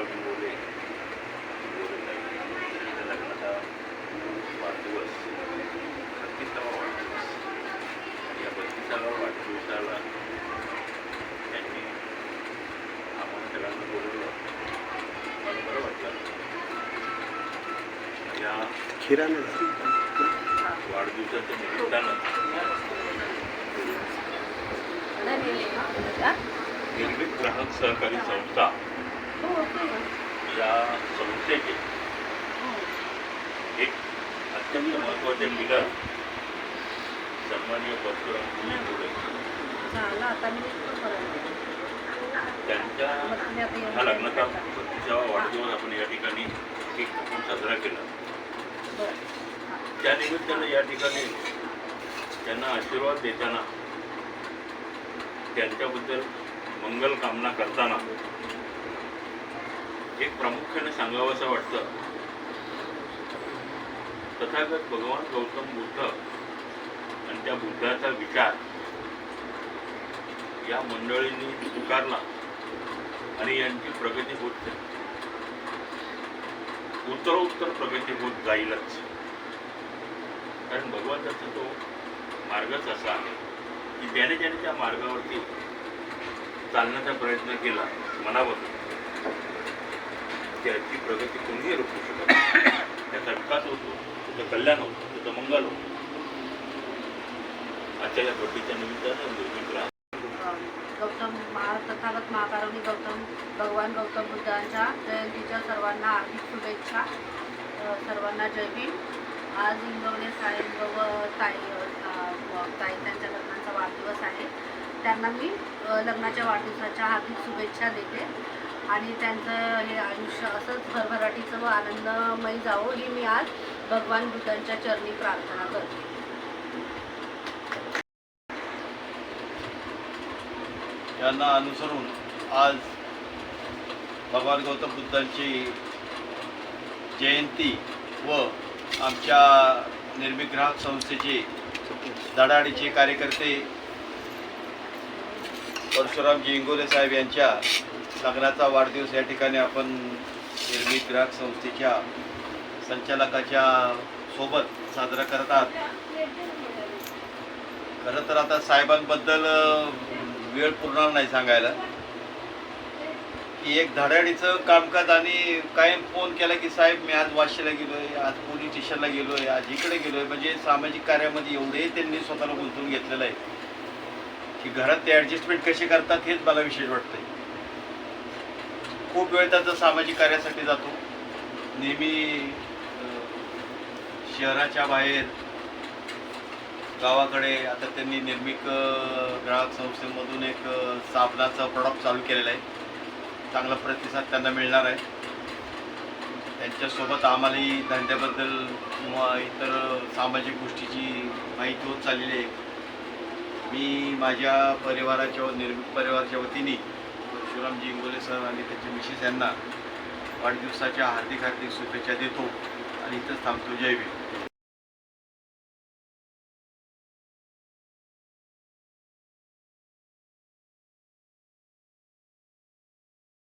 परशुराम इंगोले यांच्या लग्नाचा वाढदिवस छत्तीसावा वाढदिवस आणि या बत्तीसाव्या वाढदिवसाला त्यांनी आम्हाला सगळ्यांना बोलवलं मला बरं वाटलं या वाढदिवसाच्या निमित्तानं निर्मित ग्राहक सहकारी संस्था या संस्थेचे एक अत्यंत महत्त्वाचे पिलर सन्माननीय परशुराम त्यांच्या हा लग्नाचा बत्तीसावा वाढदिवस आपण या ठिकाणी एक कापून साजरा केला त्या निमित्तानं या ठिकाणी त्यांना आशीर्वाद देताना त्यांच्याबद्दल मंगल कामना करताना एक प्रामुख्याने सांगावं असं वाटतं. तथागत भगवान गौतम बुद्ध आणि त्या बुद्धाचा विचार या मंडळींनी स्वीकारला आणि यांची प्रगती होत जाईल. उत्तरोत्तर प्रगती होत जाईलच. कारण भगवंताचा तो मार्गच असा आहे की ज्याने ज्याने त्या मार्गावरती चालण्याचा प्रयत्न केला मनापासून त्याची प्रगती कोणीही रोखू शकत त्याचा विकास होतो त्याचं कल्याण होतं त्याचं मंगल होतं. आजच्या या बड्डीच्या निमित्तानं निर्मित राहा. गौतम महा तथागत महाकारुणी गौतम भगवान गौतम बुद्धांच्या जयंतीच्या सर्वांना हार्दिक शुभेच्छा. सर्वांना जय भीम. आज इंगवले साहेब व ताई ताई त्यांच्या लग्नाचा वाढदिवस आहे. त्यांना मी लग्नाच्या वाढदिवसाच्या हार्दिक शुभेच्छा देते. आणि त्यांचं हे आयुष्य असंच भरभराटीचं व आनंदमय जावो ही मी आज भगवान बुद्धांच्या चरणी प्रार्थना करते. यांना अनुसरून आज भगवान गौतम बुद्धांची जयंती व आमच्या निर्मिग्राहक संस्थेचे धडाडीचे कार्यकर्ते परशुरामजी इंगोले साहेब यांच्या लग्नाचा वाढदिवस या ठिकाणी आपण निर्मित ग्राहक संस्थेच्या संचालकाच्या सोबत साजरा करत आहात. खरं तर आता साहेबांबद्दल वेळ पुरणार नाही सांगायला. की एक धडाडीचं कामकाज आणि कायम फोन केला की साहेब मी आज वाशीला गेलोय आज पोलीस स्टेशनला गेलोय आज इकडे गेलोय. म्हणजे सामाजिक कार्यामध्ये एवढे त्यांनी स्वतःला गुंतवून घेतलेलं आहे. की घरात ते ॲडजस्टमेंट कसे करतात हेच मला विशेष वाटतंय. खूप वेळ त्यांचा सामाजिक कार्यासाठी जातो. नेहमी शहराच्या बाहेर गावाकडे आता त्यांनी निर्मिक ग्राहक संस्थेमधून एक साबणाचा साबणाचं प्रॉडक्ट चालू केलेलं आहे. चांगला प्रतिसाद त्यांना मिळणार आहे. त्यांच्यासोबत आम्हालाही धंद्याबद्दल किंवा इतर सामाजिक गोष्टीची माहिती होत चाललेली आहे. मी माझ्या परिवाराच्या निर्मिक निर्मित परिवाराच्या वतीने शिवरामजी इंगोले सर आणि त्याचे मिसेस यांना वाढदिवसाच्या हार्दिक हार्दिक शुभेच्छा देतो आणि इथंच थांबतो. जय